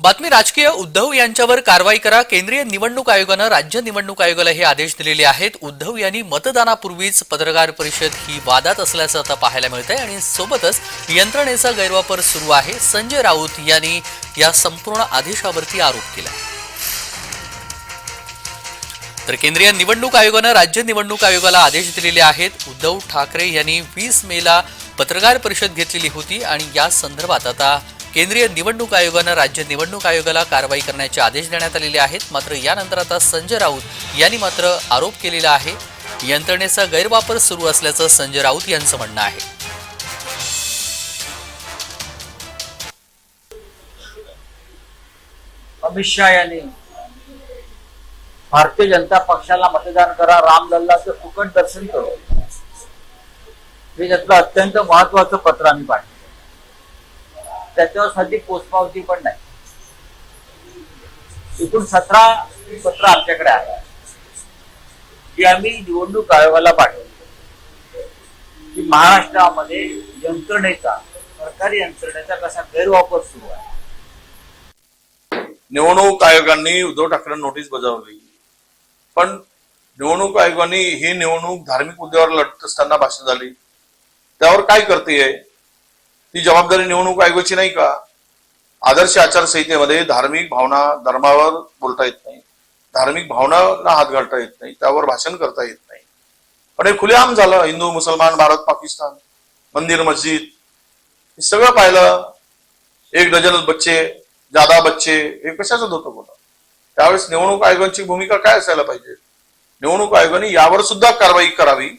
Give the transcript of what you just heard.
बातमी राजकीय उद्धव यांच्यावर कारवाई करा. केंद्रीय निवडणूक आयोगानं राज्य निवडणूक आयोगाला हे आदेश दिलेले आहेत. उद्धव यांनी मतदानापूर्वीच पत्रकार परिषद ही वादात असल्याचं आता पाहायला मिळतंय आणि सोबतच यंत्रणेचा गैरवापर सुरू आहे. संजय राऊत यांनी या संपूर्ण आदेशावरती आरोप केला. तर केंद्रीय निवडणूक आयोगानं राज्य निवडणूक आयोगाला आदेश दिलेले आहेत. उद्धव ठाकरे यांनी वीस मेला पत्रकार परिषद घेतलेली होती आणि या संदर्भात आता केंद्रीय निवडणूक आयोगानं राज्य निवडणूक आयोगाला कारवाई करण्याचे आदेश देण्यात आलेले आहेत. मात्र यानंतर आता संजय राऊत यांनी मात्र आरोप केलेला आहे. यंत्रणेचा गैरवापर सुरू असल्याचं संजय राऊत यांचं म्हणणं आहे. अमित शहा यांनी भारतीय जनता पक्षाला मतदान करा रामलल्लाचं फुकट दर्शन करू. हे त्यातलं अत्यंत महत्वाचं पत्र आम्ही पाठवलं. त्याच्यावर साधी पोचपावती पण नाही. एकूण सतरा पत्र आमच्याकडे आहे जी आम्ही निवडणूक आयोगाला पाठवली. की महाराष्ट्रामध्ये यंत्रणेचा सरकारी यंत्रणेचा कसा गैरवापर सुरू आहे. निवडणूक आयोगाने उद्धव ठाकरे नोटीस बजावली. पण निवडणूक आयोगाने ही निवडणूक धार्मिक मुद्द्यावर लढत असताना भाषण झाली. त्यावर काय करतेय? ती जबाबदारी निवडणूक आयोगाची नाही का? आदर्श आचारसंहितेमध्ये धार्मिक भावना धर्मावर बोलता येत नाही. धार्मिक भावनांना हात घालता येत नाही. त्यावर भाषण करता येत नाही. पण हे खुलेआम झालं. हिंदू मुसलमान भारत पाकिस्तान मंदिर मस्जिद हे सगळं पाहिलं. एक डझन बच्चे जादा बच्चे हे कशाचं होतं? बोला त्यावेळेस निवडणूक आयोगाची भूमिका काय असायला पाहिजे? निवडणूक आयोगाने यावर सुद्धा कारवाई करावी.